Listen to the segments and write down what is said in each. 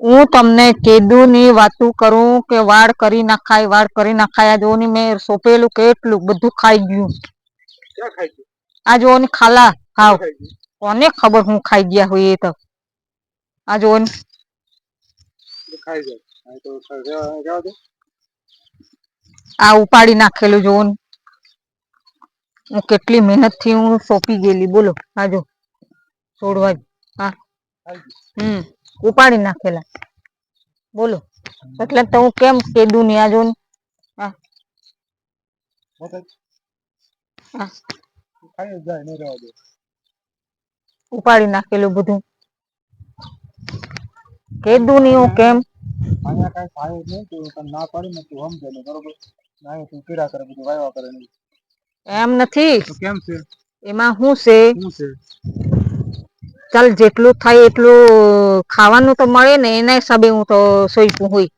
હું તમને કેદુની ની વાતું કરું કે વાળ કરી નાખાય વાળ કરી નાખાય. આ જોની મેં સોપેલું કેટલું બધું ખાઈ ગયું. આ જોની ખાલા હાવ. કોને ખબર હું ખાઈ ગયા હોય એ તો? આ જોની આ ઉપાડી નાખેલું જોન હું કેટલી મહેનતથી હું સોંપી ગયેલી. બોલો આ જો. છોડવા હા હમ. ઉપાડી નાખેલા. બોલો. એટલે તો હું કેમ કે દુનિયા જો હા. નહીં ઉપાડી નાખેલું બધું. કીધું ની હું કેમ? અહીંયા કાંઈ થાય જ નહીં તું તને ના પાડી ને તું સમજે નહીં બરોબર ના તું કીડા કરે બધું વાયવા કરે નહીં એમ નથી કેમ છે? એમાં શું છે? શું છે? ચાલ જેટલું થાય એટલું ખાવાનું તો મળે ને એના હિસાબે હું તો સોઈપું હોય.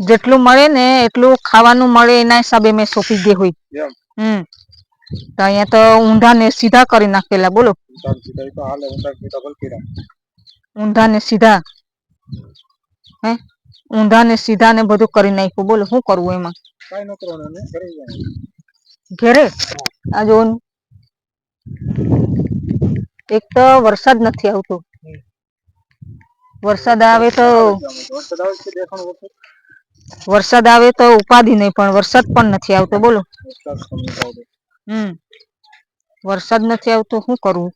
જેટલું મળે ને એટલું ખાવાનું મળે એના હિસાબે મેં સોંપી દે હોય. હમ. તો અહીંયા તો ઊંધા ને સીધા કરી નાખેલા બોલો. ઊંધા ને સીધા હે ઊંધા ને સીધા. ને બધું કરી નાખ્યું બોલો શું કરવું એમાં? ઘરે? આ જો એક તો વરસાદ નથી આવતો. વરસાદ આવે તો વરસાદ આવે તો ઉપાધિ નહીં પણ વરસાદ પણ નથી આવતો. બોલો. હમ. વરસાદ નથી આવતો શું કરવું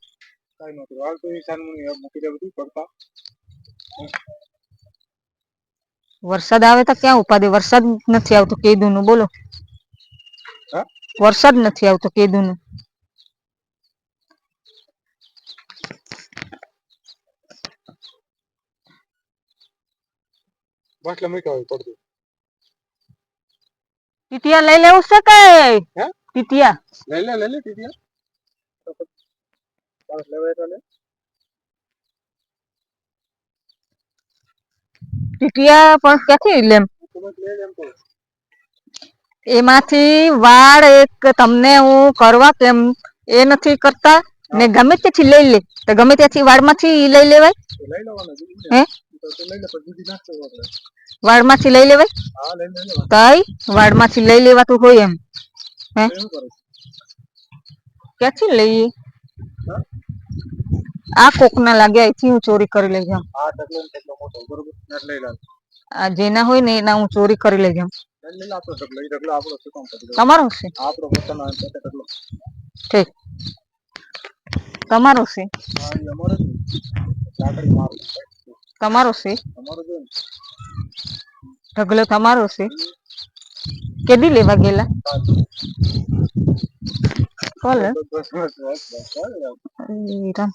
વરસાદ આવે તો ક્યાં ઉપાધિ? વરસાદ નથી આવતો કેદું નું બોલો વરસાદ નથી આવતો કેદું નું બાટલા મૂક્યા હોય પડતું ટીટિયા લઈ લેવું છે કે હે ટીટિયા લઈ લે લઈ લે ટીટીયા બસ લેવાય તો લે ટીટિયા પણ ક્યાંથી લેમ એમાંથી વાળ એક તમને હું કરવા કેમ એ નથી કરતા ને ગમે ત્યાંથી લઈ લે તો ગમે ત્યાંથી વાળમાંથી લઈ લેવાય લઈ લેવાના હે તો લઈ લેવાય? કઈ? વાડમાંથી લઈ લેવાતું હોય એમ. હે? ક્યાંથી લઈએ આ આ કોકના લાગે, અહીંથી હું ચોરી કરી લઈ જાઉં. આ ને જેના હોય ને એના હું ચોરી કરી લઈ જાઉં. તમારો છે? ઠીક. તમારો છે? તમારો છે? ઢગલો તમારો છે? કેદી લેવા ગયેલા? કોલ રામ.